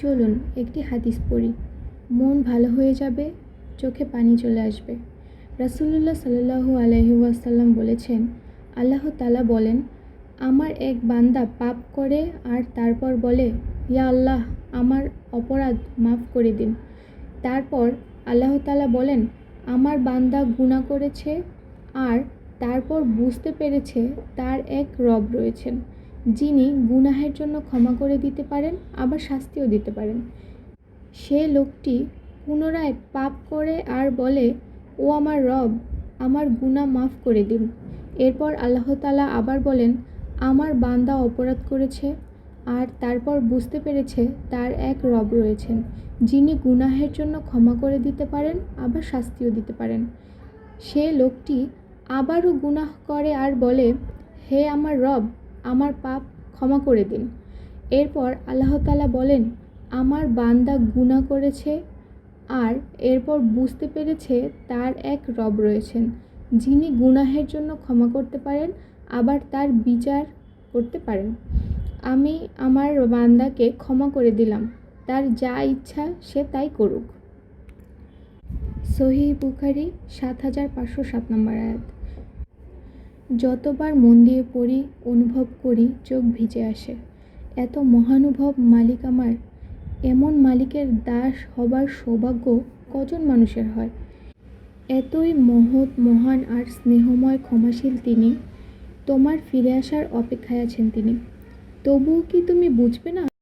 চলুন একটি হাদিস পড়ি। মন ভালো হয়ে যাবে, চোখে পানি চলে আসবে। রাসূলুল্লাহ সাল্লাল্লাহু আলাইহি ওয়াসাল্লাম বলেছেন, আল্লাহ তালা বলেন, আমার এক বান্দা পাপ করে আর তারপর বলে, ইয়া আল্লাহ, আমার অপরাধ মাফ করে দিন। তারপর আল্লাহ তালা বলেন, আমার বান্দা গুনাহ করেছে আর তারপর বুঝতে পেরেছে তার এক রব রয়েছেন। যিনি গুনাহের জন্য ক্ষমা করে দিতে পারেন, আবার শাস্তিও দিতে পারেন। সে লোকটি পুনরায় পাপ করে আর বলে, ও আমার রব, আমার গুনাহ মাফ করে দিন। এরপর আল্লাহ তাআলা আবার বলেন, আমার বান্দা অপরাধ করেছে, আর তারপর বুঝতে পেরেছে তার এক রব রয়েছেন, যিনি গুনাহের জন্য ক্ষমা করে দিতে পারেন, আবার শাস্তিও দিতে পারেন। সে লোকটি আবারও গুনাহ করে আর বলে, হে আমার রব আমার পাপ ক্ষমা করে দিন। এরপর আল্লাহ তাআলা বলেন, আমার বান্দা গুনাহ করেছে আর এরপর বুঝতে পেরেছে তার এক রব রয়েছেন, যিনি গুনাহের জন্য ক্ষমা করতে পারেন, আবার তার বিচার করতে পারেন। আমি আমার বান্দাকে ক্ষমা করে দিলাম, তার যা ইচ্ছা সে তাই করুক। সহিহ বুখারি সাত হাজার পাঁচশো সাত নম্বর আয়াত। যতবার মন দিয়ে পড়ি, অনুভব করি, চোখ ভিজে আসে। এত মহানুভব মালিক আমার। এমন মালিকের দাস হবার সৌভাগ্য কজন মানুষের হয়? এতই মহৎ, মহান আর স্নেহময়, ক্ষমাশীল তিনি। তোমার ফিরে আসার অপেক্ষায় আছেন তিনি। তবুও কি তুমি বুঝবে না?